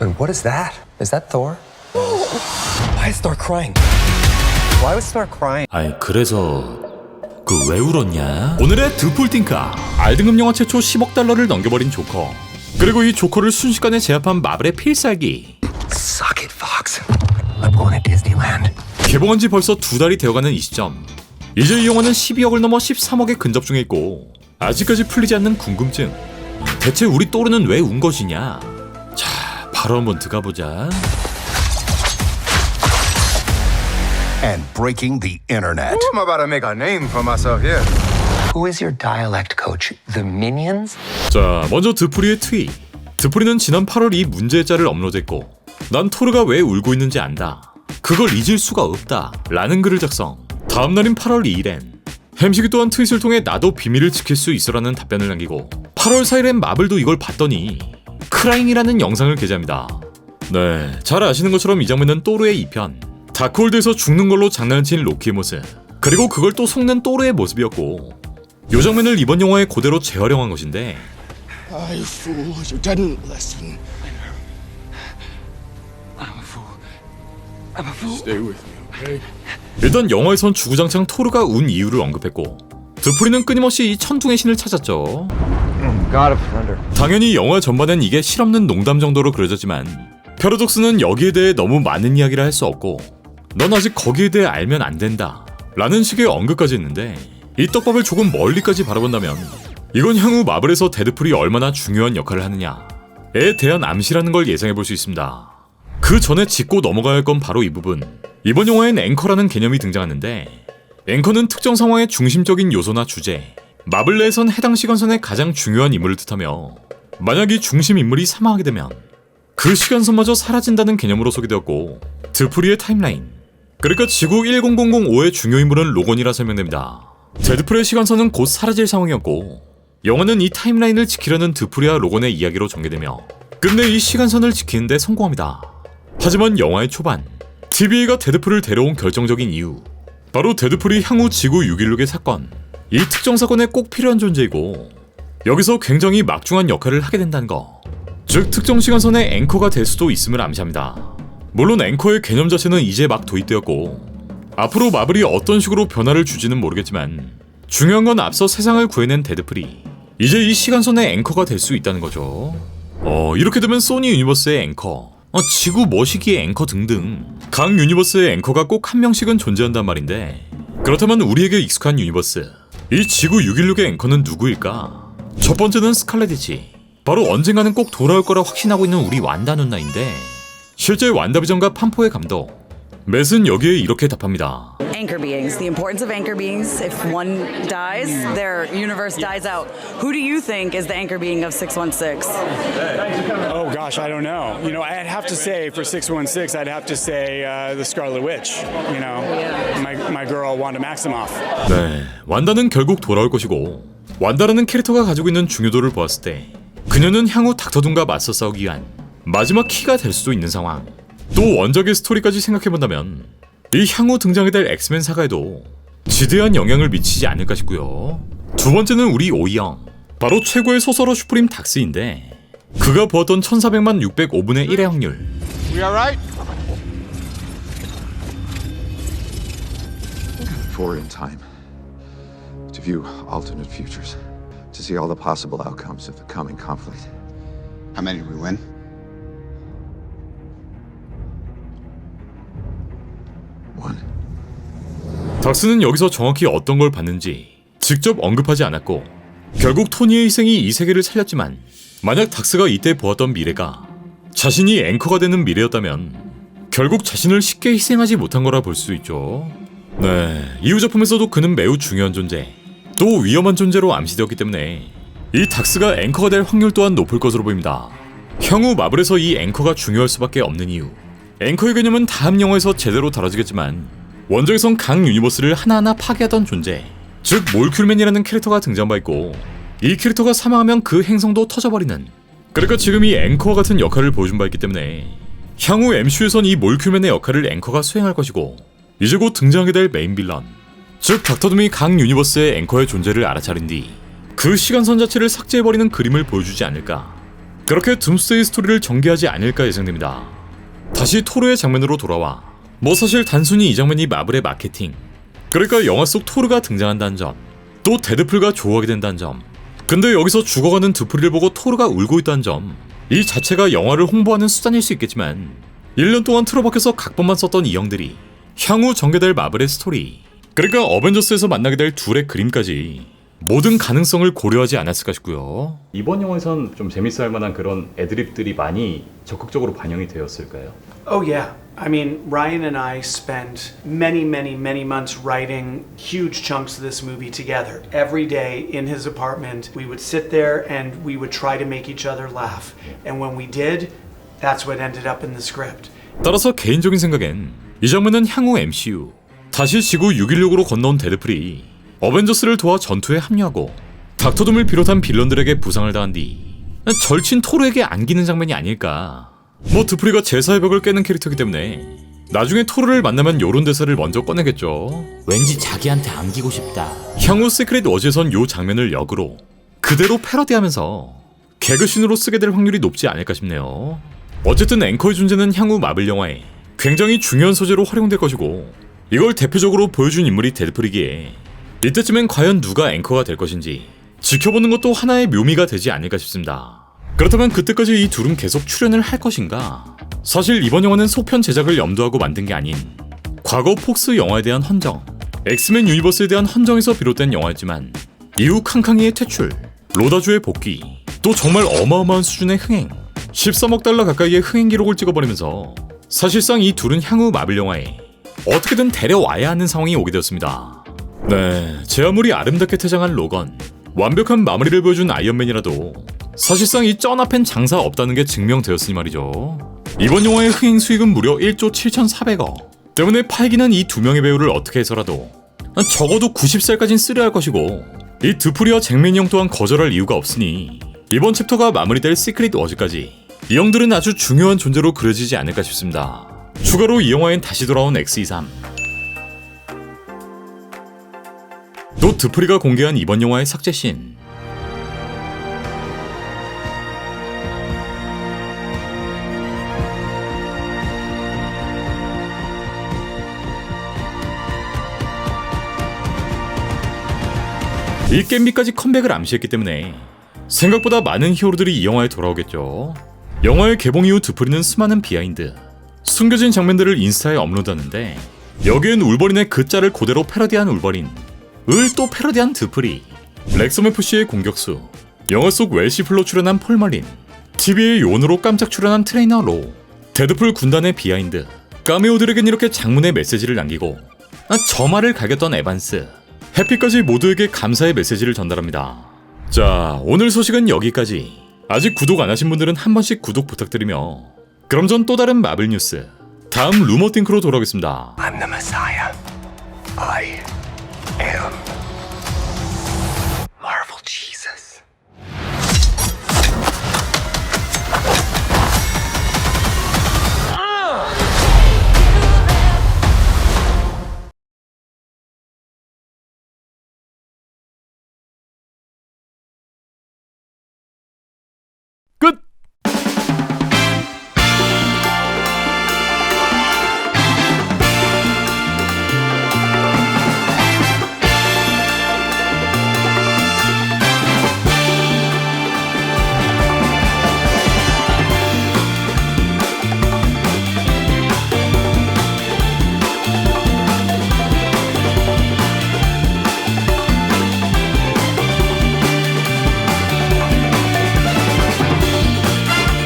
And what is that? Is that Thor? Why is Thor crying? Why was Thor crying? 아이 그래서 그 왜 울었냐? 오늘의 드풀팅카 알등급 영화 최초 10억 달러를 넘겨버린 조커 그리고 이 조커를 순식간에 제압한 마블의 필살기 Suck it, Fox. I'm going to Disneyland. 개봉한 지 벌써 두 달이 되어가는 이 시점 이제 이 영화는 12억을 넘어 13억에 근접 중에 있고 아직까지 풀리지 않는 궁금증 대체 우리 또르는 왜 운 것이냐 자 바로 한번 들어가 보자 and breaking the internet. I'm about to make a name for myself here. Who is your dialect coach? The Minions? 자, 먼저 드프리의 트윗. 드프리는 지난 8월 이 짤을 업로드했고, 난 토르가 왜 울고 있는지 안다. 그걸 잊을 수가 없다. 라는 글을 작성. 다음 날인 8월 2일엔 햄식이 또한 트윗을 통해 나도 비밀을 지킬 수 있어라는 답변을 남기고 8월 4일엔 마블도 이걸 봤더니 크라잉이라는 영상을 게재합니다. 네, 잘 아시는 것처럼 이 장면은 또르의 2편 다크홀드에서 죽는 걸로 장난친 로키의 모습 그리고 그걸 또 속는 또르의 모습이었고 이 장면을 이번 영화에 그대로 재활용한 것인데 you fools, you didn't listen. Stay with me, okay? 일단 영화에선 주구장창 토르가 운 이유를 언급했고 드프리는 끊임없이 이 천둥의 신을 찾았죠. 당연히 영화 전반엔 이게 실없는 농담 정도로 그려졌지만 패러독스는 여기에 대해 너무 많은 이야기를 할 수 없고 넌 아직 거기에 대해 알면 안 된다 라는 식의 언급까지 했는데 이 떡밥을 조금 멀리까지 바라본다면 이건 향후 마블에서 데드풀이 얼마나 중요한 역할을 하느냐에 대한 암시라는 걸 예상해 볼 수 있습니다. 그 전에 짚고 넘어가야 할 건 바로 이 부분. 이번 영화엔 앵커라는 개념이 등장하는데 앵커는 특정 상황의 중심적인 요소나 주제, 마블 내에선 해당 시간선의 가장 중요한 인물을 뜻하며 만약 이 중심 인물이 사망하게 되면 그 시간선마저 사라진다는 개념으로 소개되었고 드프리의 타임라인 그러니까 지구 10005의 중요 인물은 로건이라 설명됩니다. 데드풀의 시간선은 곧 사라질 상황이었고 영화는 이 타임라인을 지키려는 드프리와 로건의 이야기로 전개되며 끝내 이 시간선을 지키는데 성공합니다. 하지만 영화의 초반 TVA가 데드풀을 데려온 결정적인 이유 바로 데드풀이 향후 지구 616의 사건 이 특정 사건에 꼭 필요한 존재이고 여기서 굉장히 막중한 역할을 하게 된다는 거. 즉 특정 시간선의 앵커가 될 수도 있음을 암시합니다. 물론 앵커의 개념 자체는 이제 막 도입되었고 앞으로 마블이 어떤 식으로 변화를 주지는 모르겠지만 중요한 건 앞서 세상을 구해낸 데드풀이 이제 이 시간선의 앵커가 될 수 있다는 거죠. 어 이렇게 되면 소니 유니버스의 앵커, 어, 지구 머시기의 앵커 등등 각 유니버스의 앵커가 꼭 한 명씩은 존재한단 말인데 그렇다면 우리에게 익숙한 유니버스 이 지구 616의 앵커는 누구일까? 첫 번째는 스칼렛이지 바로 언젠가는 꼭 돌아올 거라 확신하고 있는 우리 완다 누나인데 실제 완다비전과 판포의 감독 맷은 여기에 이렇게 답합니다. Anchor beings, the importance of anchor beings. If one dies, their universe dies out. Who do you think is the anchor being of 616? Oh gosh, I don't know. You know, I'd have to say for 616, I'd have to say uh, the Scarlet Witch. You know, my, my girl Wanda Maximoff. 네, 완다는 결국 돌아올 것이고 완다라는 캐릭터가 가지고 있는 중요도를 보았을 때 그녀는 향후 닥터둠과 맞서 싸우기 위한 마지막 키가 될 수도 있는 상황. 또 원작의 스토리까지 생각해본다면 이 향후 등장이 될 엑스맨 사가에도 지대한 영향을 미치지 않을까 싶고요. 두 번째는 우리 오이영. 바로 최고의 소설어 슈프림 닥스인데 그가 보았던 1400만 605분의 1의 확률 We all right? forward in time to view alternate futures, to see all the possible outcomes of the coming conflict. How many did we win? 닥스는 여기서 정확히 어떤 걸 봤는지 직접 언급하지 않았고 결국 토니의 희생이 이 세계를 살렸지만 만약 닥스가 이때 보았던 미래가 자신이 앵커가 되는 미래였다면 결국 자신을 쉽게 희생하지 못한 거라 볼 수 있죠. 네, 이후 작품에서도 그는 매우 중요한 존재, 또 위험한 존재로 암시되었기 때문에 이 닥스가 앵커가 될 확률 또한 높을 것으로 보입니다. 향후 마블에서 이 앵커가 중요할 수밖에 없는 이유. 앵커의 개념은 다음 영화에서 제대로 다뤄지겠지만 원작에선 각 유니버스를 하나하나 파괴하던 존재 즉 몰큘맨이라는 캐릭터가 등장바 있고 이 캐릭터가 사망하면 그 행성도 터져버리는 그러니까 지금 이 앵커 같은 역할을 보여준 바 있기 때문에 향후 MCU에선 이 몰큘맨의 역할을 앵커가 수행할 것이고 이제 곧 등장하게 될 메인 빌런 즉 닥터둠이 각 유니버스의 앵커의 존재를 알아차린 뒤 그 시간선 자체를 삭제해버리는 그림을 보여주지 않을까 그렇게 둠스데이 스토리를 전개하지 않을까 예상됩니다. 다시 토르의 장면으로 돌아와 뭐 사실 단순히 이 장면이 마블의 마케팅 그러니까 영화 속 토르가 등장한다는 점, 또 데드풀과 조우하게 된다는 점. 근데 여기서 죽어가는 드풀이를 보고 토르가 울고 있다는 점. 이 자체가 영화를 홍보하는 수단일 수 있겠지만 1년 동안 틀어박혀서 각본만 썼던 이 형들이 향후 전개될 마블의 스토리 그러니까 어벤져스에서 만나게 될 둘의 그림까지 모든 가능성을 고려하지 않았을까 싶고요. 이번 영화에선 좀 재밌어 할 만한 그런 애드립들이 많이 적극적으로 반영이 되었을까요? Oh, yeah. I mean, Ryan and I spent many, many, many months writing huge chunks of this movie together. Every day in his apartment, we would sit there and we would try to make each other laugh. And when we did, that's what ended up in the script. 따라서 개인적인 생각엔 이 장면은 향후 MCU 다시 지구 616으로 건너온 데드풀이 어벤져스를 도와 전투에 합류하고 닥터둠을 비롯한 빌런들에게 부상을 당한 뒤 절친 토르에게 안기는 장면이 아닐까 뭐 드프리가 제사의 벽을 깨는 캐릭터이기 때문에 나중에 토르를 만나면 요런 대사를 먼저 꺼내겠죠 왠지 자기한테 안기고 싶다. 향후 시크릿 워즈에선 요 장면을 역으로 그대로 패러디하면서 개그신으로 쓰게 될 확률이 높지 않을까 싶네요. 어쨌든 앵커의 존재는 향후 마블 영화에 굉장히 중요한 소재로 활용될 것이고 이걸 대표적으로 보여준 인물이 데드풀이기에 이때쯤엔 과연 누가 앵커가 될 것인지 지켜보는 것도 하나의 묘미가 되지 않을까 싶습니다. 그렇다면 그때까지 이 둘은 계속 출연을 할 것인가? 사실 이번 영화는 속편 제작을 염두하고 만든 게 아닌 과거 폭스 영화에 대한 헌정, 엑스맨 유니버스에 대한 헌정에서 비롯된 영화였지만 이후 캉캉이의 퇴출, 로다주의 복귀, 또 정말 어마어마한 수준의 흥행, 13억 달러 가까이의 흥행 기록을 찍어버리면서 사실상 이 둘은 향후 마블 영화에 어떻게든 데려와야 하는 상황이 오게 되었습니다. 네, 제 아무리 아름답게 퇴장한 로건, 완벽한 마무리를 보여준 아이언맨이라도 사실상 이 쩌나팬 장사 없다는 게 증명되었으니 말이죠. 이번 영화의 흥행 수익은 무려 1조 7,400억. 때문에 팔기는 이 두 명의 배우를 어떻게 해서라도 적어도 90살까진 쓰려 할 것이고 이 드프리와 잭맨 형 또한 거절할 이유가 없으니 이번 챕터가 마무리될 시크릿 워즈까지 이 형들은 아주 중요한 존재로 그려지지 않을까 싶습니다. 추가로 이 영화엔 다시 돌아온 X23 또 드프리가 공개한 이번 영화의 삭제씬 이 겜비까지 컴백을 암시했기 때문에 생각보다 많은 히어로들이 이 영화에 돌아오겠죠. 영화의 개봉 이후 드프리는 수많은 비하인드, 숨겨진 장면들을 인스타에 업로드하는데 여기엔 울버린의 그 짤을 그대로 패러디한 울버린, 을 또 패러디한 드프리, 렉섬 FC의 공격수, 영화 속 웰시플로 출연한 폴마린, TV의 요원으로 깜짝 출연한 트레이너 로, 데드풀 군단의 비하인드, 까메오들에겐 이렇게 장문의 메시지를 남기고 아, 저 말을 갈겼던 에반스, 해피까지 모두에게 감사의 메시지를 전달합니다. 자, 오늘 소식은 여기까지. 아직 구독 안 하신 분들은 한 번씩 구독 부탁드리며. 그럼 전 또 다른 마블 뉴스. 다음 루머 띵크로 돌아오겠습니다. Am